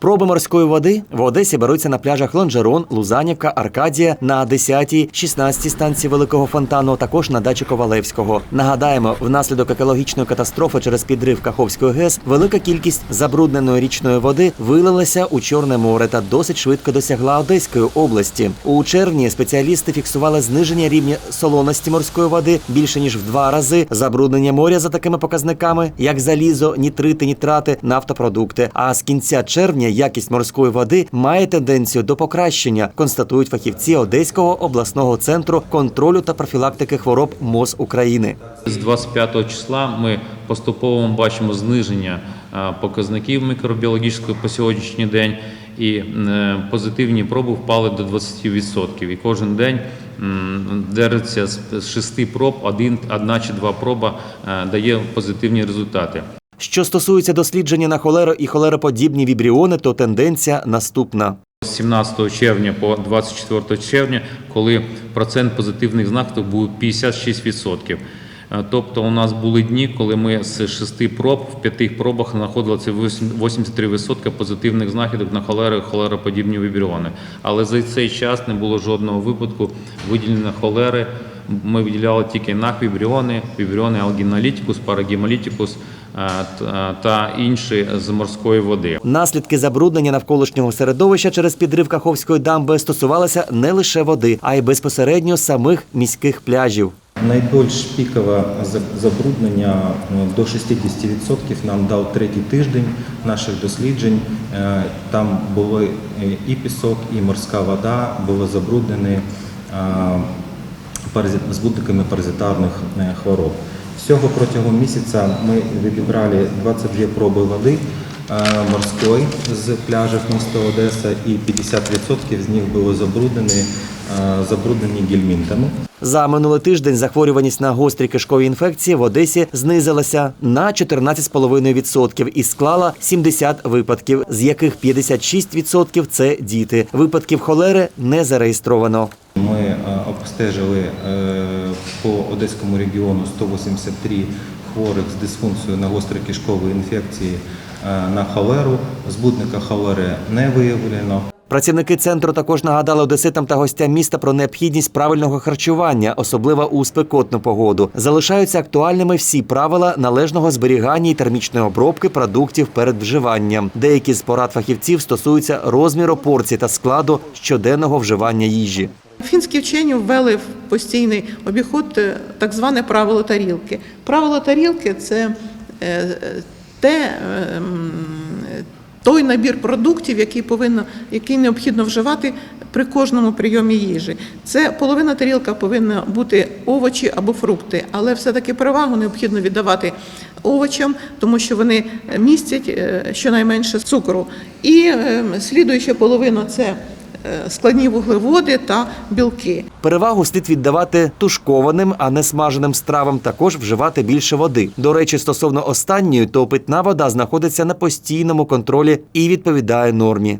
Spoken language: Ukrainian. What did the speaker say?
Проби морської води в Одесі беруться на пляжах Лонжерон, Лузанівка, Аркадія на 10-й, 16-й станції Великого фонтану, також на дачі Ковалевського. Нагадаємо, внаслідок екологічної катастрофи через підрив Каховської ГЕС велика кількість забрудненої річної води вилилася у Чорне море та досить швидко досягла Одеської області. У червні спеціалісти фіксували зниження рівня солоності морської води більше ніж в два рази. Забруднення моря за такими показниками, як залізо, нітрити, нітрати, нафтопродукти. А з кінця червня якість морської води має тенденцію до покращення, констатують фахівці Одеського обласного центру контролю та профілактики хвороб МОЗ України. З 25 числа ми поступово бачимо зниження е, показників мікробіологічної по сьогоднішній день, і е, позитивні проби впали до 20%. І кожен день з з шести проб, один, одна чи два проба е, дає позитивні результати. Що стосується дослідження на холеру і холероподібні вібріони, то тенденція наступна. З 17 червня по 24 червня, коли процент позитивних знаків був 56%. Е, Тобто у нас були дні, коли ми з шести проб в п'яти пробах знаходили це 83% позитивних знахідок на холеру і холероподібні вібріони. Але за цей час не було жодного випадку виділення холери. Ми виділяли тільки нах вібріони, вібріони алгіналітикус, парагемолітикус е, та- інші з морської води. Наслідки забруднення навколишнього середовища через підрив Каховської дамби стосувалися не лише води, а й безпосередньо самих міських пляжів. Найбільш пікове забруднення ну, до 60% нам дав третій тиждень наших досліджень. Е, Там були е, і пісок, і морська вода були забруднені е, збудниками паразитарних е, хвороб. Всього протягом місяця ми відібрали 22 проби води е, морської з пляжів міста Одеса, і 50% з них були забруднені, е, забруднені гельмінтами. За минулий тиждень захворюваність на гострі кишкові інфекції в Одесі знизилася на 14,5% і склала 70 випадків, з яких 56% – це діти. Випадків холери не зареєстровано. Е, обстежили е, по Одеському регіону 183 хворих з дисфункцією на гострі кишкові інфекції е, на холеру. Збудника холери не виявлено. Працівники центру також нагадали одеситам та гостям міста про необхідність правильного харчування, особливо у спекотну погоду. Залишаються актуальними всі правила належного зберігання і термічної обробки продуктів перед вживанням. Деякі з порад фахівців стосуються розміру порцій та складу щоденного вживання їжі. Фінські вчені ввели в постійний обіход е, так зване правило тарілки. Правило тарілки це е, те, е, той набір продуктів, який повинно, який необхідно вживати при кожному прийомі їжі. Це половина тарілка повинна бути овочі або фрукти, але все-таки перевагу необхідно віддавати овочам, тому що вони містять щонайменше цукру. І слідуюча половина це складні вуглеводи та білки. Перевагу слід віддавати тушкованим, а не смаженим стравам. Також вживати більше води. До речі, стосовно останньої, то питна вода знаходиться на постійному контролі і відповідає нормі.